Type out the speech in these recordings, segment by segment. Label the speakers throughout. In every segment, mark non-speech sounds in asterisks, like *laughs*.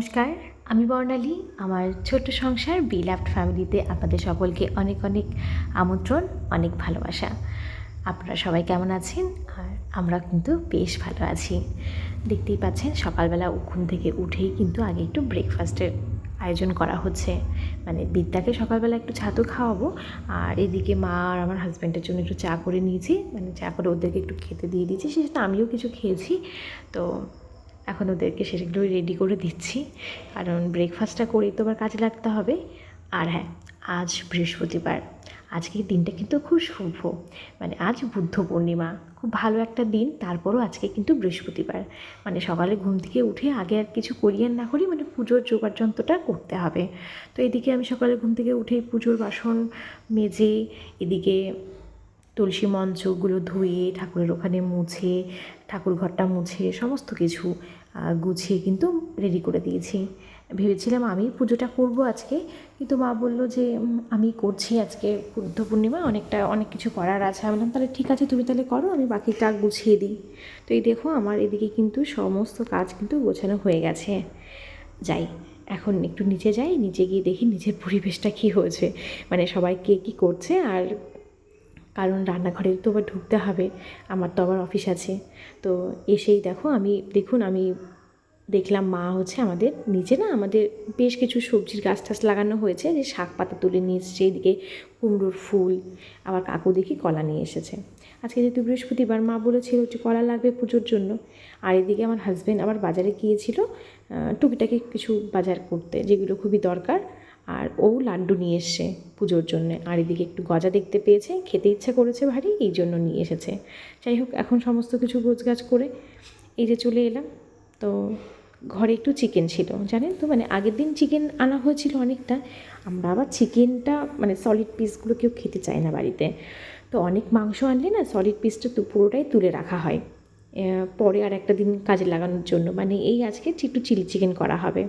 Speaker 1: নমস্কার, আমি বর্ণালী। আমার ছোট্ট সংসার বিলাফট ফ্যামিলিতে আপনাদের সকলকে অনেক অনেক আমন্ত্রণ, অনেক ভালোবাসা। আপনারা সবাই কেমন আছেন? আর আমরা কিন্তু বেশ ভালো আছি। দেখতেই পাচ্ছেন, সকালবেলা ঘুম থেকে উঠেই কিন্তু আগে একটু ব্রেকফাস্টের আয়োজন করা হচ্ছে। মানে বিদ্যাকে সকালবেলা একটু ছাতু খাওয়াবো, আর এদিকে মা আর আমার হাজব্যান্ডের জন্য একটু চা করে নিয়েছি। মানে চা করে ওদেরকে একটু খেতে দিয়ে দিয়েছি সেটা আমিও কিছু খেয়েছি। তো এখন ওদেরকে সেগুলো রেডি করে দিচ্ছি। কারণ ব্রেকফাস্টটা করেই তো আবার কাজে লাগতে হবে। আর হ্যাঁ আজ বৃহস্পতিবার। আজকের দিনটা কিন্তু খুব শুভ। মানে আজ বুদ্ধ পূর্ণিমা। খুব ভালো একটা দিন। তারপরও আজকে কিন্তু বৃহস্পতিবার। মানে সকালে ঘুম থেকে উঠে আগে আর কিছু করি আর না করি মানে পুজোর জোগাড় যন্ত্রটা করতে হবে। তো এদিকে আমি সকালে ঘুম থেকে উঠে পুজোর বাসন মেজে এদিকে তুলসী মঞ্চগুলো ধুয়ে ঠাকুরের ওখানে মুছে ঠাকুর ঘরটা মুছে সমস্ত কিছু গুছিয়ে কিন্তু রেডি করে দিয়েছি। ভেবেছিলাম আমি পুজোটা করব আজকে, কিন্তু মা বলল যে আমি করছি আজকে বুদ্ধ পূর্ণিমা, অনেকটা, অনেক কিছু করার আছে। আমি বললাম, তাহলে ঠিক আছে, তুমি তাহলে করো, আমি বাকিটা গুছিয়ে দিই। তো এই দেখো, আমার এদিকে কিন্তু সমস্ত কাজ কিন্তু গোছানো হয়ে গেছে। যাই, এখন একটু নিচে যাই, নিচে গিয়ে দেখি নিচের পরিবেশটা কী হয়েছে। মানে সবাই কে কী করছে আর কারণ রান্নাঘরে তো আবার ঢুকতে হবে, আমার তো আবার অফিস আছে। তো এসেই দেখো আমি, দেখুন আমি দেখলাম মা হচ্ছে আমাদের নিচে না আমাদের বেশ কিছু সবজির গাছ টাছ লাগানো হয়েছে, যে শাক পাতা তুলে নিয়ে এসেছে, এদিকে কুমড়োর ফুল, আবার কাকু দেখি কলা নিয়ে এসেছে। আজকে যেহেতু বৃহস্পতিবার, মা বলেছিল যে কলা লাগবে পুজোর জন্য। আর এদিকে আমার হাজব্যান্ড আবার বাজারে গিয়েছিল টুকিটাকি কিছু বাজার করতে, যেগুলো খুবই দরকার। আর ও লাড্ডু নিয়ে এসছে পুজোর জন্য। আর এদিকে একটু গজা দেখতে পেয়েছে, খেতে ইচ্ছা করেছে ভারী, এই জন্য নিয়ে এসেছে। যাই হোক, এখন সমস্ত কিছু গোছগাছ করে এই যে চলে এলাম। তো ঘরে একটু চিকেন ছিল, জানেন তো? মানে আগের দিন চিকেন আনা হয়েছিল অনেকটা। আমরা আবার চিকেনটা মানে সলিড পিসগুলো কেউ খেতে চায় না বাড়িতে। তো অনেক মাংস আনলে না সলিড পিসটা পুরোটাই তুলে রাখা হয়। পরে আর একটা দিন কাজে লাগানোর জন্য। মানে এই আজকে একটু চিলি চিকেন করা হবে।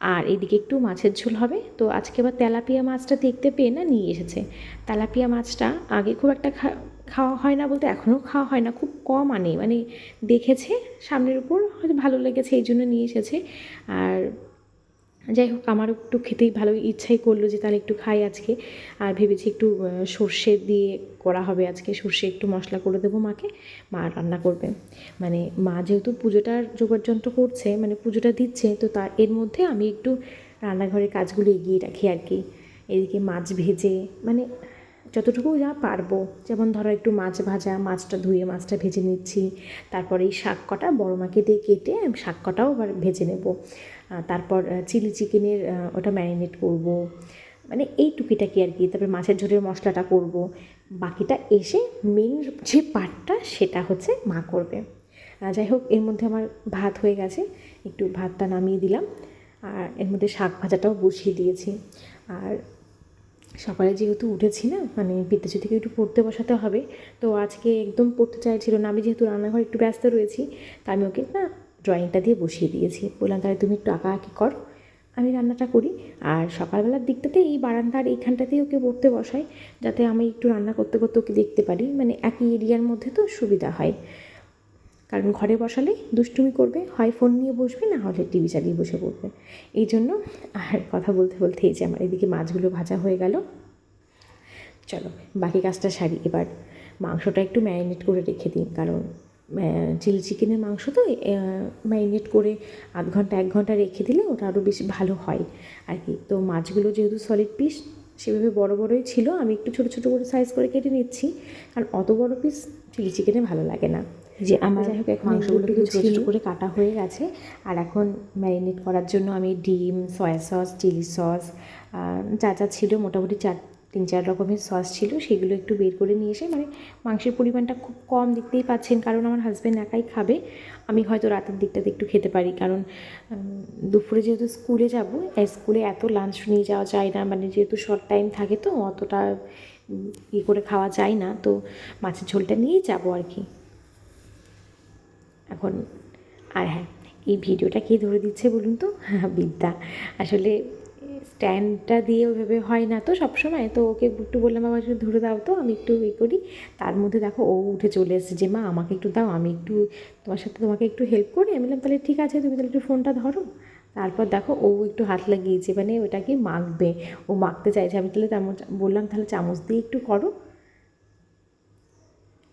Speaker 1: আর এদিকে একটু মাছের ঝোল হবে। তো আজকে আবার তেলাপিয়া মাছটা দেখতে পেয়ে না নিয়ে এসেছে। তেলাপিয়া মাছটা আগে খুব একটা খাওয়া হয় না বলতে এখনও খাওয়া হয় না। খুব কম আনে। মানে দেখেছে সামনের উপর, হয়তো ভালো লেগেছে, এই জন্য নিয়ে এসেছে। আর যাই হোক আমার একটু খেতেই ভালো ইচ্ছাই করল যে তাহলে একটু খাই আজকে। আর ভেবেছি একটু সর্ষে দিয়ে করা হবে আজকে। সর্ষে একটু মশলা করে দেবো মাকে। মা রান্না করবে। মানে মা যেহেতু পুজোটার জোগাড় যন্ত্র করছে মানে পুজোটা দিচ্ছে, তো তার, এর মধ্যে আমি একটু রান্নাঘরের কাজগুলো এগিয়ে রাখি আর কি। এদিকে মাছ ভেজে মানে যতটুকু যা পারব। যেমন ধরো একটু মাছ ভাজা, মাছটা ধুয়ে মাছটা ভেজে নিচ্ছি। তারপরে এই শাক কটা বড় মাকে দিয়ে কেটে শাক কটাও আবার ভেজে নেব। তারপর চিলি চিকেনের ওটা ম্যারিনেট করব। মানে এই টুকিটাকি আর কি। তারপরে মাছের ঝোলের মশলাটা করব। বাকিটা এসে মেন যে পার্টটা সেটা হচ্ছে মা করবে। যাই হোক, এর মধ্যে আমার ভাত হয়ে গেছে। একটু ভাতটা নামিয়ে দিলাম। আর এর মধ্যে শাক ভাজাটাও বসিয়ে দিয়েছি। আর সকালে যেহেতু উঠেছি না মানে বিদ্যাজ্যোতিকে একটু পড়তে বসাতে হবে, তো আজকে একদম পড়তে চাইছিল না। আমি যেহেতু রান্নাঘরে একটু ব্যস্ত রয়েছি, তা আমি ওকে না ড্রয়িংটা দিয়ে বসিয়ে দিয়েছি। বললাম, তাহলে তুমি একটু আঁকা আঁকি করো। আমি রান্নাটা করি। আর সকালবেলার দিকটাতে এই বারান্দার এইখানটাতেই ওকে পড়তে বসাই, যাতে আমি একটু রান্না করতে করতে ওকে দেখতে পারি। মানে একই এরিয়ার মধ্যে তো সুবিধা হয়। কারণ ঘরে বসালে দুষ্টুমি করবে, হয় ফোন নিয়ে বসবে না হলে টিভি চালিয়ে বসে পড়বে। এই জন্য আর কথা বলতে বলতে এই যে আমার এদিকে মাছগুলো ভাজা হয়ে গেল। চলো, বাকি কাজটা সারি। এবার মাংসটা একটু ম্যারিনেট করে রেখে দিন কারণ চিলি চিকেনের মাংস তো ম্যারিনেট করে আধ ঘণ্টা, এক ঘণ্টা রেখে দিলে ওটা আরও বেশি ভালো হয়। আর কি, তো মাছগুলো যেহেতু সলিড পিস সেভাবে বড় বড়ই ছিল, আমি একটু ছোটো ছোটো করে সাইজ করে কেটে নিচ্ছি, কারণ অত বড় পিস চিলি চিকেনে ভালো লাগে না। যে আমার যাই হোক এখন মাংসগুলো একটু ছোটো করে কাটা হয়ে গেছে। আর এখন ম্যারিনেট করার জন্য আমি ডিম সয়া সস চিলি সস যা যা ছিল মোটামুটি চার তিন চার রকমের সস ছিল সেগুলো একটু বের করে নিয়ে এসে মানে মাংসের পরিমাণটা খুব কম দেখতেই পাচ্ছেন কারণ আমার হাজব্যান্ড একাই খাবে। আমি হয়তো রাতের দিকটাতে একটু খেতে পারি কারণ দুপুরে যেহেতু স্কুলে যাব স্কুলে এত লাঞ্চ নিয়ে যাওয়া যায় না মানে যেহেতু শর্ট টাইম থাকে তো অতটা ই করে খাওয়া যায় না তো মাছের ঝোলটা নিয়েই যাব আর কি। এখন, আর হ্যাঁ এই ভিডিওটা কে ধরে দিচ্ছে বলুন তো? হ্যাঁ *laughs* বিদ্যা। আসলে, স্ট্যান্ডটা দিয়ে ওইভাবে হয় না তো সবসময়। তো ওকে একটু বললাম, বাবা, একটু ধরে দাও তো, আমি একটু ই করি। তার মধ্যে দেখো, ও উঠে চলে এসেছে যে মা, আমাকে একটু দাও, আমি একটু তোমার সাথে তোমাকে একটু হেল্প করি। আমি বললাম, তাহলে ঠিক আছে, তুমি তাহলে একটু ফোনটা ধরো। তারপর দেখো, ও একটু হাত লাগিয়েছে মানে ওটাকে মাখবে। ও মাখতে চাইছে, আমি তাহলে তেমন বললাম, তাহলে চামচ দিয়ে একটু করো।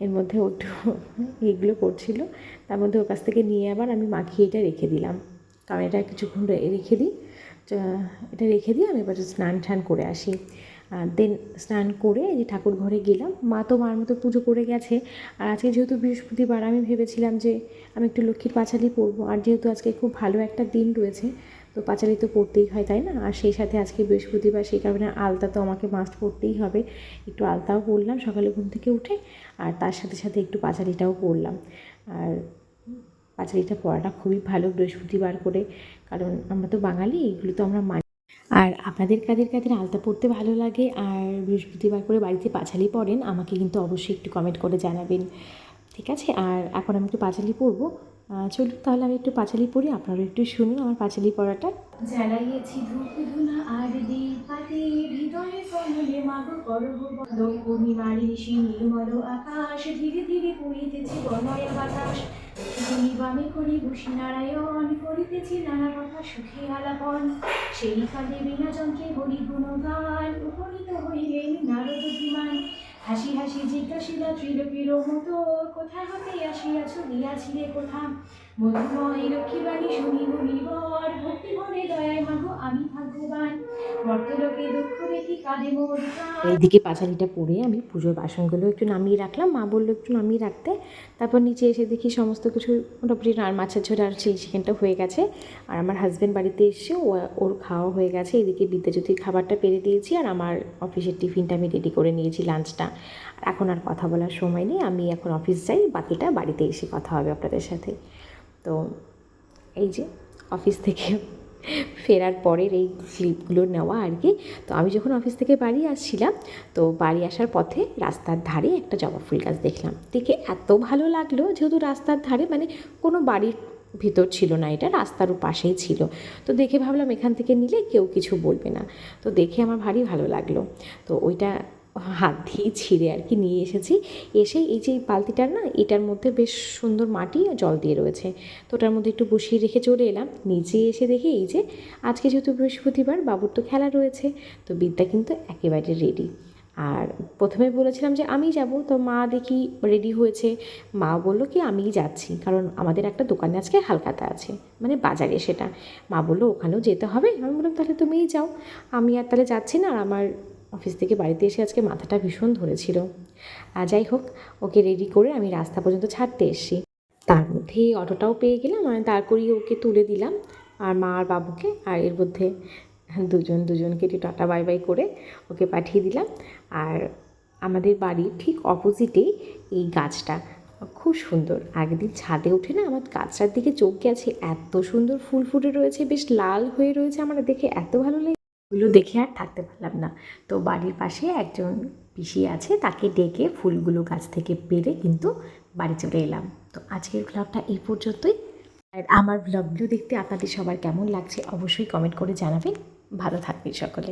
Speaker 1: এর মধ্যে একটু এইগুলো করছিল। তার মধ্যে ওর কাছ থেকে নিয়ে আবার আমি মাখিয়ে এটা রেখে দিলাম। কারণ এটা কিছুক্ষণ রেখে দিই। এটা রেখে দিয়ে আমি এবার স্নান টান করে আসি। দেন স্নান করে যে ঠাকুর ঘরে গেলাম। মা তো মার মতো পুজো করে গেছে। আর আজকে যেহেতু বৃহস্পতিবার, আমি ভেবেছিলাম যে আমি একটু লক্ষ্মীর পাঁচালি পরবো। আর যেহেতু আজকে খুব ভালো একটা দিন রয়েছে, তো পাঁচালি তো পড়তেই হয়, তাই না? আর সেই সাথে আজকে বৃহস্পতিবার, সেই কারণে আলতা তো আমাকে মাস্ট পড়তেই হবে। একটু আলতাও পরলাম সকালে ঘুম থেকে উঠে, আর তার সাথে সাথে একটু পাঁচালিটাও পরলাম। আর পাঁচালিটা পড়াটা খুবই ভালো বৃহস্পতিবার করে। কারণ আমরা তো বাঙালি, এগুলো তো আমরা মানি। আর আপনাদের কাদের কাদের আলতা পড়তে ভালো লাগে আর বৃহস্পতিবার করে বাড়িতে পাঁচালি পড়েন, আমাকে কিন্তু অবশ্যই একটু কমেন্ট করে জানাবেন। ঠিক আছে? আর এখন আমি একটু পাঁচালি পরবো। চলুন তাহলে আমি একটু পাঁচালি পড়ি আপনারা একটু শুনুন আমার পাঁচালি পড়াটা জ্বালাইয়েছি ধূপ আর হৃদয়ে কমলে করব আকাশ ধীরে ধীরে বাতাস। বামে করি বসি নারায়ণ করিতেছি নানা কথা সুখে আলাপন। সেই কালে বিনা যন্ত্রে বলি গুণগান, উপনীত হইলেন নারদ বিমান হাসি হাসি জিজ্ঞাসিলা, ত্রিলোকীর মতো কোথা হতে আসিয়াছ দিয়াছিলে কোথা? মধুময় লক্ষ্মীবাণী ভক্তি দয়ায় আমি ভাগ্যবান। দুঃখ দেখি মোর এইদিকে পাঁচালিটা পরে আমি পুজোর বাসনগুলো একটু নামিয়ে রাখলাম। মা বলল একটু নামিয়ে রাখতে। তারপর নিচে এসে দেখি সমস্ত কিছু মোটামুটি আর মাছের ঝোল আর চিলি চিকেনটা হয়ে গেছে। আর আমার হাজব্যান্ড বাড়িতে এসে ওর খাওয়া হয়ে গেছে। এদিকে বিদ্যাজ্যোতির খাবারটা পেরে দিয়েছি আর আমার অফিসের টিফিনটা আমি রেডি করে নিয়েছি লাঞ্চটা আর এখন আর কথা বলার সময় নেই। আমি এখন অফিস যাই, বাকিটা বাড়িতে এসে কথা হবে আপনাদের সাথে। তো এই যে অফিস থেকে ফেরার পরের এই ক্লিপগুলো নেওয়া আর কি। তো আমি যখন অফিস থেকে বাড়ি আসছিলাম, তো বাড়ি আসার পথে রাস্তার ধারে একটা জবা ফুল গাছ দেখলাম। দেখে এত ভালো লাগল যেহেতু রাস্তার ধারে মানে কোনো বাড়ির ভিতর ছিল না এটা, রাস্তার পাশেই ছিল। তো দেখে ভাবলাম এখান থেকে নিলে কেউ কিছু বলবে না। তো দেখে আমার ভারী ভালো লাগল। তো ওইটা হাত দিয়ে ছিঁড়ে আর কি নিয়ে এসেছি। এসে এই যে বালতিটার না, এটার মধ্যে বেশ সুন্দর মাটি জল দিয়ে রয়েছে। তো ওটার মধ্যে একটু বসিয়ে রেখে চলে এলাম। নিচে এসে দেখি এই যে আজকে যেহেতু বৃহস্পতিবার, বাবুর তো খেলা রয়েছে। তো বিদ্যা কিন্তু একেবারে রেডি আর প্রথমে বলেছিলাম যে আমি যাব, তো মা দেখি রেডি হয়েছে। মা বলল কি, আমিই যাচ্ছি। কারণ আমাদের একটা দোকানে আজকে হালকাতা আছে মানে বাজারে সেটা। মা বলল, ওখানেও যেতে হবে? আমি বললাম, তাহলে তুমিই যাও। আমি আর তাহলে যাচ্ছি না, আর আমার অফিস থেকে বাড়িতে এসে আজকে মাথাটা ভীষণ ধরেছিল। আর যাই হোক, ওকে রেডি করে আমি রাস্তা পর্যন্ত ছাড়তে এসেছি। তার মধ্যে অটোটাও পেয়ে গেলাম আমি দাঁড় করিয়ে ওকে তুলে দিলাম, আর মা আর বাবুকে, আর এর মধ্যে দুজন দুজনকে একটু টাটা বাই বাই করে ওকে পাঠিয়ে দিলাম। আর আমাদের বাড়ির ঠিক অপোজিটেই এই গাছটা, খুব সুন্দর। আগের দিন ছাদে উঠে না আমার গাছটার দিকে চোখ গেছে, এত সুন্দর ফুল ফুটে রয়েছে, বেশ লাল হয়ে রয়েছে আমার দেখে, এত ভালো লাগে এগুলো দেখে আর থাকতে পারলাম না। তো বাড়ির পাশে একজন পিসি আছে, তাকে ডেকে ফুলগুলো গাছ থেকে পেরে কিন্তু বাড়ি চলে এলাম। তো আজকের ব্লগটা এই পর্যন্তই। আর আমার ব্লগগুলো দেখতে আপনাদের সবার কেমন লাগছে অবশ্যই কমেন্ট করে জানাবেন। ভালো থাকবেন সকলে।